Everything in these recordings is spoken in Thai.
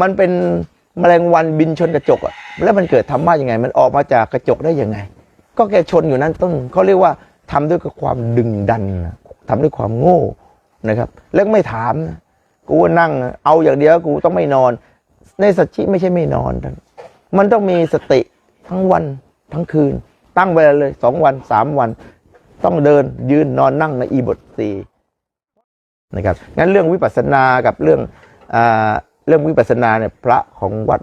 มันเป็นแมลงวันบินชนกระจกอะแล้วมันเกิดธรรมะยังไง มันออกมาจากกระจกได้ยังไง ก็แกชนอยู่นั้นต้นเขาเรียกว่าทำด้วยความดึงดันนะทำด้วยความโง่นะครับ แล้วไม่ถามนะกูนั่งเอาอย่างเดียวกูต้องไม่นอน ในสัจจิไม่ใช่ไม่นอนท่านมันต้องมีสติทั้งวันทั้งคืน ตั้งเวลาเลยสองวันสามวัน ต้องเดินยืนนอนนั่งในอีบทสีนะครับงั้นเรื่องวิปัสสนากับเรื่องอ่า เรื่องวิปัสสนาเนี่ยพระของวัด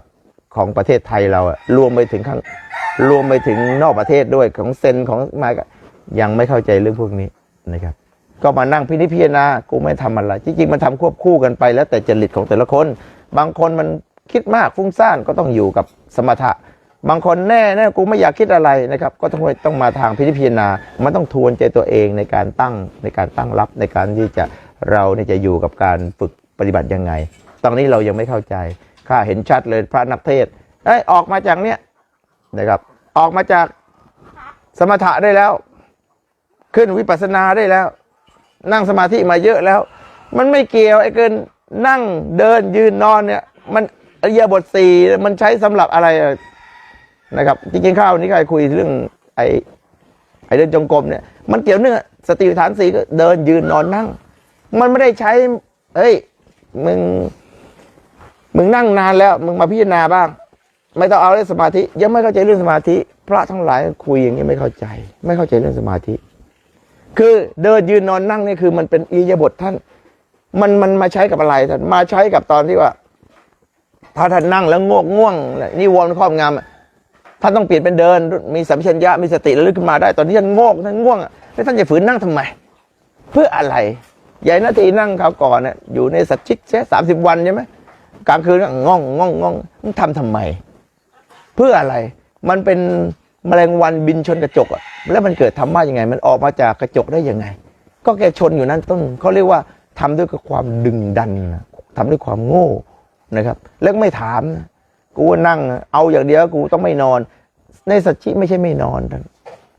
ของประเทศไทยเราอะรวมไปถึงข้างรวมไปถึงนอกประเทศด้วยของเซนของมายังไม่เข้าใจเรื่องพวกนี้นะครับ ก็มานั่งพินิจพิจารณากูไม่ทำอะไรจริงๆมันทำควบคู่กันไปแล้วแต่จริตของแต่ละคน บางคนมันคิดมากฟุ้งซ่านก็ต้องอยู่กับสมถะ บางคนแน่แน่กูไม่อยากคิดอะไรนะครับ ก็ต้องต้องมาทางพินิจพิจารณามันต้องทวนใจตัวเองในการตั้งในการตั้งรับในการที่จะเราเนี่ยจะอยู่กับการฝึกปฏิบัติยังไง ตอนนี้เรายังไม่เข้าใจข้าเห็นชัดเลยพระนักเทศเอ้ยออกมาจากเนี้ยนะครับ ออกมาจากสมถะได้แล้ว ขึ้นวิปัสสนาได้แล้ว นั่งสมาธิมาเยอะแล้ว มันไม่เกี่ยวไอ้เกินนั่งเดินยืนนอนเนี่ย มันอริยบทสี่มันใช้สำหรับอะไรนะครับจริงๆข้าวันนี้ใครคุยเรื่องไอ้ไอ้เดินจงกรมเนี่ยมันเกี่ยวเนื่องสติปัฏฐานสี่ก็เดินยืนนอนนั่ง มันไม่ได้ใช้เฮ้ยมึง มึงนั่งนานแล้ว มึงมาพิจารณาบ้าง ไม่ต้องเอาเรื่องสมาธิ ยังไม่เข้าใจเรื่องสมาธิ พระทั้งหลายคุยอย่างนี้ไม่เข้าใจ ไม่เข้าใจเรื่องสมาธิ คือเดินยืนนอนนั่งนี่คือ มันเป็นอิยาบถท่าน มันมันมาใช้กับอะไรท่านมาใช้กับตอนที่ว่า ถ้าท่านนั่งแล้วง่วงง่วงนี่วรครอบงำท่านต้องเปลี่ยนเป็นเดิน มีสัมชัญญะมีสติระลึกขึ้นมาได้ ตอนที่ท่านง่วงท่านง่วงแล้วท่านจะฝืนนั่งทำไม เพื่ออะไรใหญ่นาทีนั่งคราวก่อนเนี่ยอยู่ในสัจจิกแค่สามสิบวันใช่ไหม กลางคืนง่องง่องง่องทำทำไม เพื่ออะไรมันเป็นแมลงวันบินชนกระจกอะแล้วมันเกิดธรรมะยังไง มันออกมาจากกระจกได้ยังไง ก็แกชนอยู่นั้นต้นเขาเรียกว่าทำด้วยความดึงดันนะทำด้วยความโง่นะครับ แล้วไม่ถาม กูว่านั่งเอาอย่างเดียวกูต้องไม่นอน ในสัจจิไม่ใช่ไม่นอนท่าน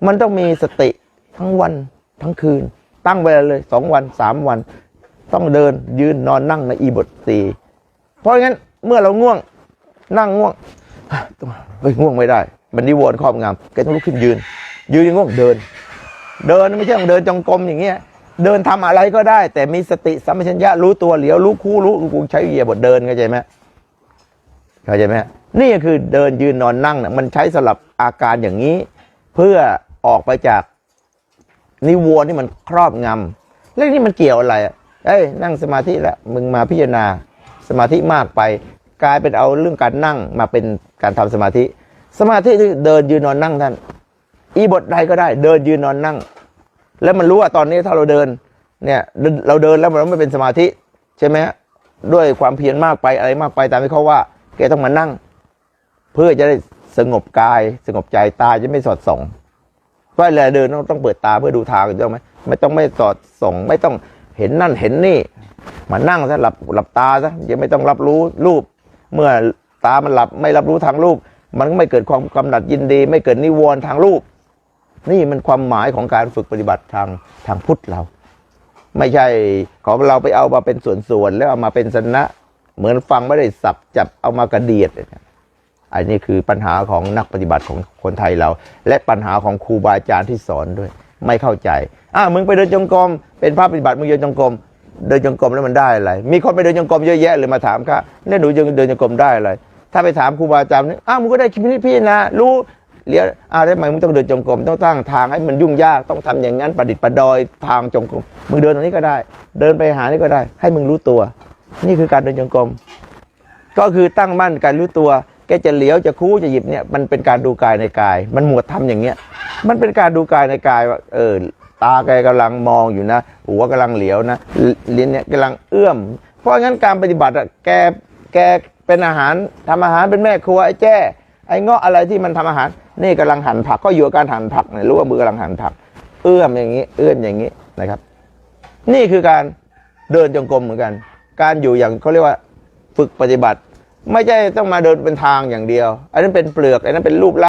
มันต้องมีสติทั้งวันทั้งคืน ตั้งเวลาเลยสองวันสามวัน ต้องเดินยืนนอนนั่งในอีบทสี่ เพราะงั้นเมื่อเราง่วงนั่งง่วงเฮ้ยง่วงไม่ได้ มันนิวรณ์ครอบงำแกต้องลุกขึ้นยืน ยืนยังง่วงเดิน เดินไม่ใช่ต้องเดินจงกรมอย่างเงี้ยเดินทำอะไรก็ได้ แต่มีสติสัมปชัญญะรู้ตัวเหลียวรู้คู่รู้กูใช้เหยียบทเดินเข้าใจไหมเข้าใจไหมนี่คือเดินยืนนอนนั่งน่ะมันใช้สำหรับอาการอย่างนี้ เพื่อออกไปจากนิวรณ์ที่มันครอบงำแล้วนี่มันเกี่ยวอะไรเอ้ยนั่งสมาธิแล้วมึงมาพิจารณา สมาธิมากไป กลายเป็นเอาเรื่องการนั่งมาเป็นการทำสมาธิ สมาธิที่เดินยืนนอนนั่งท่าน อีบทใดก็ได้ เดินยืนนอนนั่ง แล้วมันรู้ว่าตอนนี้ถ้าเราเดินเนี่ยเราเดินแล้วมันไม่เป็นสมาธิใช่ไหมฮะด้วยความเพียรมากไปอะไรมากไปตามที่เขาว่าแกต้องมานั่ง เพื่อจะได้สงบกาย สงบใจตาจะไม่สอดส่องเพราเวลาเดินต้องต้องเปิดตาเพื่อดูทางถูกต้องไหมไม่ต้องไม่สอดส่อง ไม่ต้องเห็นนั่นเห็นนี่ มานั่งซะหลับหลับตาซะยังไม่ต้องรับรู้รูป เมื่อตามันหลับไม่รับรู้ทางรูป มันก็ไม่เกิดความกำหนัดยินดี ไม่เกิดนิวรณ์ทางรูป นี่มันความหมายของการฝึกปฏิบัติทางทางพุทธเรา ไม่ใช่ของเราไปเอามาเป็นส่วนๆแล้วเอามาเป็นสนะ เหมือนฟังไม่ได้สับจับเอามากระเดียดอันนี้คือปัญหาของนักปฏิบัติของคนไทยเรา และปัญหาของครูบาอาจารย์ที่สอนด้วย ไม่เข้าใจอะมึงไปเดินจงกรมเป็นพระปฏิบัติมึงเดินจงกรม เดินจงกรมแล้วมันได้อะไร มีคนไปเดินจงกรมเยอะแยะเลยมาถามข้าเนี่ยหนูยังเดินจงกรมได้อะไร ถ้าไปถามครูบาอาจารย์นี่อ้าวมึงก็ได้คิดพี่นะ รู้เรียอ้าวทำไมมึงต้องเดินจงกรมต้องตั้งทางให้มันยุ่งยากต้องทำอย่างนั้นประดิษฐ์ประดอยทางจงกรมมึงเดินตรงนี้ก็ได้ เดินไปหานี่ก็ได้ ให้มึงรู้ตัว นี่คือการเดินจงกรมก็คือตั้งมั่นการรู้ตัวแกจะเหลียวจะคู่จะหยิบเนี่ยมันเป็นการดูกายในกาย มันหมวดทำอย่างเงี้ยมันเป็นการดูกายในกายว่าเออาแกกำลังมองอยู่นะหัวกำลังเหลียวนะลิ้นเนี่ยกำลังเอื้อม เพราะงั้นการปฏิบัติอะแกแกเป็นอาหารทำอาหารเป็นแม่ครัวไอ้แจ้ไอ้เงาะอะไรที่มันทำอาหาร นี่กำลังหั่นผักก็อยู่กับการหั่นผักเนี่ยรู้ว่ามือกำลังหั่นผัก เอื้อมอย่างนี้ เอื้อนอย่างนี้นะครับ นี่คือการเดินจงกรมเหมือนกัน การอยู่อย่างเขาเรียกว่าฝึกปฏิบัติ ไม่ใช่ต้องมาเดินเป็นทางอย่างเดียว อันนั้นเป็นเปลือกอันนั้นเป็นรูปร่าง